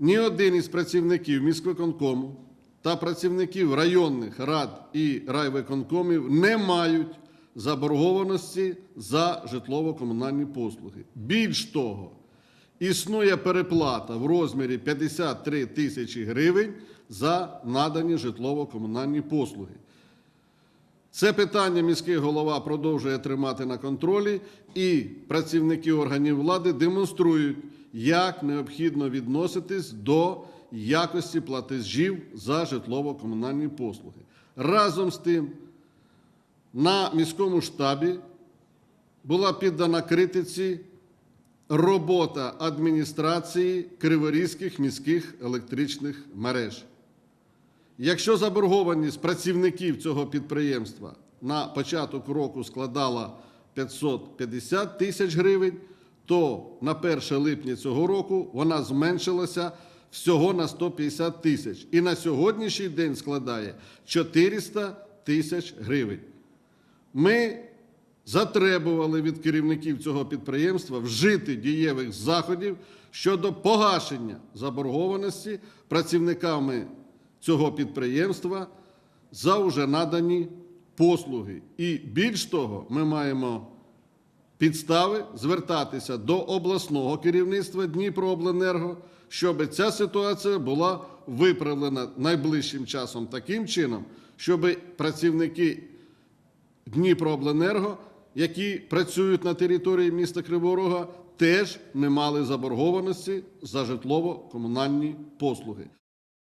ні один із працівників міськвиконкому та працівників районних рад і райвиконкомів не мають заборгованості за житлово-комунальні послуги. Більш того, існує переплата в розмірі 53 тисячі гривень за надані житлово-комунальні послуги. Це питання міський голова продовжує тримати на контролі, і працівники органів влади демонструють, як необхідно відноситись до якості платежів за житлово-комунальні послуги. Разом з тим, на міському штабі була піддана критиці робота адміністрації Криворізьких міських електричних мереж. Якщо заборгованість працівників цього підприємства на початок року складала 550 тисяч гривень, то на 1 липня цього року вона зменшилася всього на 150 тисяч і на сьогоднішній день складає 400 тисяч гривень. Ми затребували від керівників цього підприємства вжити дієвих заходів щодо погашення заборгованості працівниками цього підприємства за вже надані послуги. І більш того, ми маємо підстави звертатися до обласного керівництва Дніпрообленерго, щоб ця ситуація була виправлена найближчим часом таким чином, щоб працівники Дніпрообленерго, які працюють на території міста Кривого Рога, теж не мали заборгованості за житлово-комунальні послуги.